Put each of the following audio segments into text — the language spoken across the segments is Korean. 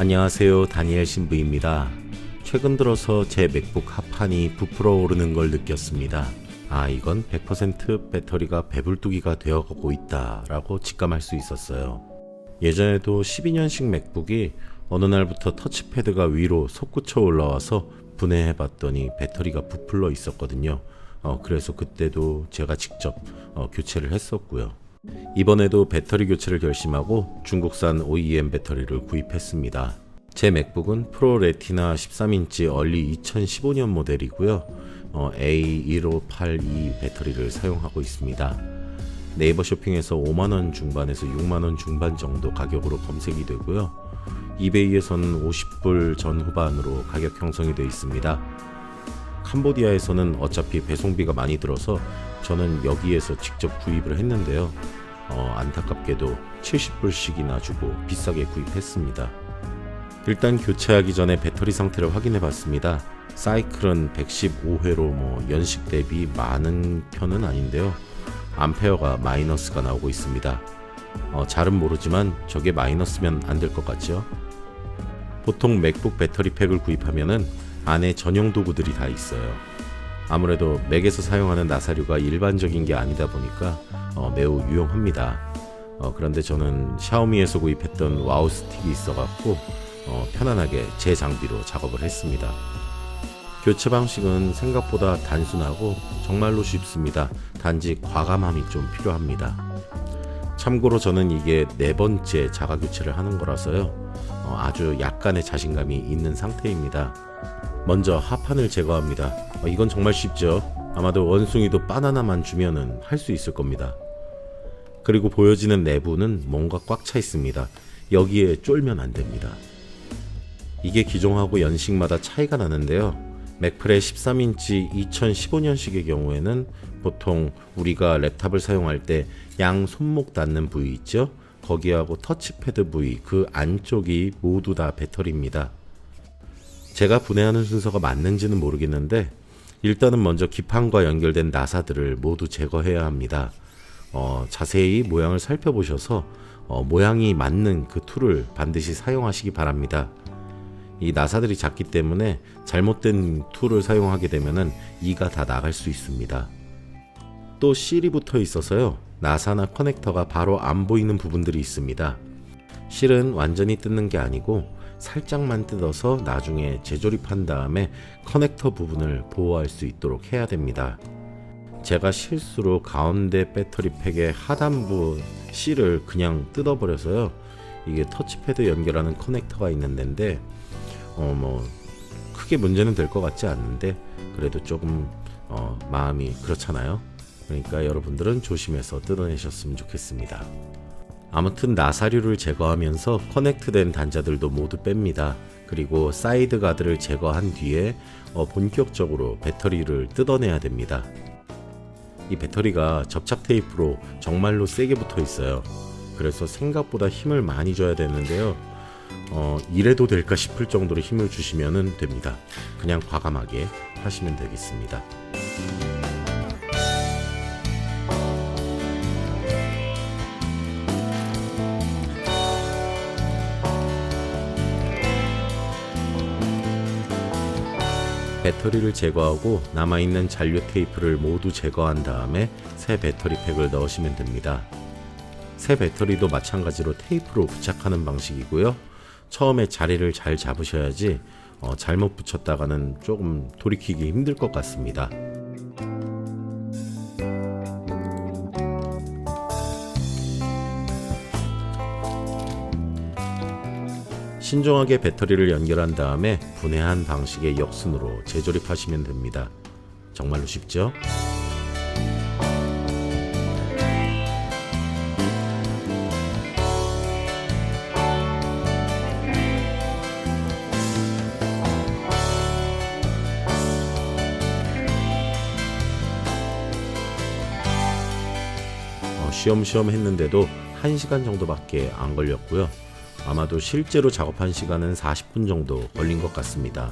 안녕하세요. 다니엘 신부입니다. 최근 들어서 제 맥북 합판이 부풀어 오르는 걸 느꼈습니다. 아, 이건 100% 배터리가 배불뚝이가 되어 가고 있다라고 직감할 수 있었어요. 예전에도 12년식 맥북이 어느 날부터 터치패드가 위로 솟구쳐 올라와서 분해해 봤더니 배터리가 부풀러 있었거든요. 어, 그래서 그때도 제가 직접 어, 교체를 했었고요. 이번에도 배터리 교체를 결심하고 중국산 OEM 배터리를 구입했습니다. 제 맥북은 프로 레티나 13인치 얼리 2015년 모델이고요. 어, A1582 배터리를 사용하고 있습니다. 네이버 쇼핑에서 5만원 중반에서 6만원 중반 정도 가격으로 검색이 되고요. 이베이에서는 50불 전후반으로 가격 형성이 되어 있습니다. 캄보디아에서는 어차피 배송비가 많이 들어서 저는 여기에서 직접 구입을 했는데요. 어, 안타깝게도 70불씩이나 주고 비싸게 구입했습니다. 일단 교체하기 전에 배터리 상태를 확인해 봤습니다. 사이클은 115회로 뭐 연식 대비 많은 편은 아닌데요. 암페어가 마이너스가 나오고 있습니다. 어, 잘은 모르지만 저게 마이너스면 안 될 것 같죠? 보통 맥북 배터리 팩을 구입하면은 안에 전용 도구들이 다 있어요. 아무래도 맥에서 사용하는 나사류가 일반적인 게 아니다 보니까 어, 매우 유용합니다. 어, 그런데 저는 샤오미에서 구입했던 와우 스틱이 있어갖고 어, 편안하게 제 장비로 작업을 했습니다. 교체 방식은 생각보다 단순하고 정말로 쉽습니다. 단지 과감함이 좀 필요합니다. 참고로 저는 이게 네 번째 자가 교체를 하는 거라서요. 어, 아주 약간의 자신감이 있는 상태입니다. 먼저 하판을 제거합니다. 어, 이건 정말 쉽죠. 아마도 원숭이도 바나나만 주면은 할 수 있을 겁니다. 그리고 보여지는 내부는 뭔가 꽉 차 있습니다. 여기에 쫄면 안 됩니다. 이게 기종하고 연식마다 차이가 나는데요. 맥프레 13인치 2015년식의 경우에는 보통 우리가 랩탑을 사용할 때 양 손목 닿는 부위 있죠? 거기하고 터치패드 부위 그 안쪽이 모두 다 배터리입니다. 제가 분해하는 순서가 맞는지는 모르겠는데 일단은 먼저 기판과 연결된 나사들을 모두 제거해야 합니다. 어, 자세히 모양을 살펴보셔서 어, 모양이 맞는 그 툴을 반드시 사용하시기 바랍니다. 이 나사들이 작기 때문에 잘못된 툴을 사용하게 되면은 이가 다 나갈 수 있습니다. 또 실이 붙어 있어서요. 나사나 커넥터가 바로 안 보이는 부분들이 있습니다. 실은 완전히 뜯는 게 아니고 살짝만 뜯어서 나중에 재조립한 다음에 커넥터 부분을 보호할 수 있도록 해야 됩니다. 제가 실수로 가운데 배터리 팩의 하단부 실을 그냥 뜯어버려서요. 이게 터치패드 연결하는 커넥터가 있는 데인데 어 뭐 크게 문제는 될 것 같지 않는데 그래도 조금 어 마음이 그렇잖아요. 그러니까 여러분들은 조심해서 뜯어내셨으면 좋겠습니다. 아무튼 나사류를 제거하면서 커넥트된 단자들도 모두 뺍니다. 그리고 사이드 가드를 제거한 뒤에 어, 본격적으로 배터리를 뜯어내야 됩니다. 이 배터리가 접착 테이프로 정말로 세게 붙어 있어요. 그래서 생각보다 힘을 많이 줘야 되는데요. 어, 이래도 될까 싶을 정도로 힘을 주시면 됩니다. 그냥 과감하게 하시면 되겠습니다. 배터리를 제거하고 남아있는 잔류 테이프를 모두 제거한 다음에 새 배터리 팩을 넣으시면 됩니다. 새 배터리도 마찬가지로 테이프로 부착하는 방식이고요. 처음에 자리를 잘 잡으셔야지 어, 잘못 붙였다가는 조금 돌이키기 힘들 것 같습니다. 신중하게 배터리를 연결한 다음에 분해한 방식의 역순으로 재조립하시면 됩니다. 정말로 쉽죠? 어, 쉬엄쉬엄 했는데도 1시간 정도밖에 안 걸렸고요. 아마도 실제로 작업한 시간은 40분 정도 걸린 것 같습니다.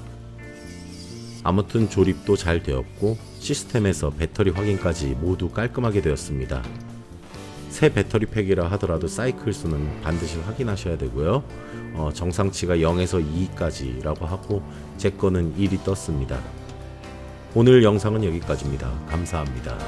아무튼 조립도 잘 되었고 시스템에서 배터리 확인까지 모두 깔끔하게 되었습니다. 새 배터리 팩이라 하더라도 사이클 수는 반드시 확인하셔야 되고요. 어, 정상치가 0에서 2까지라고 하고 제 거는 1이 떴습니다. 오늘 영상은 여기까지입니다. 감사합니다.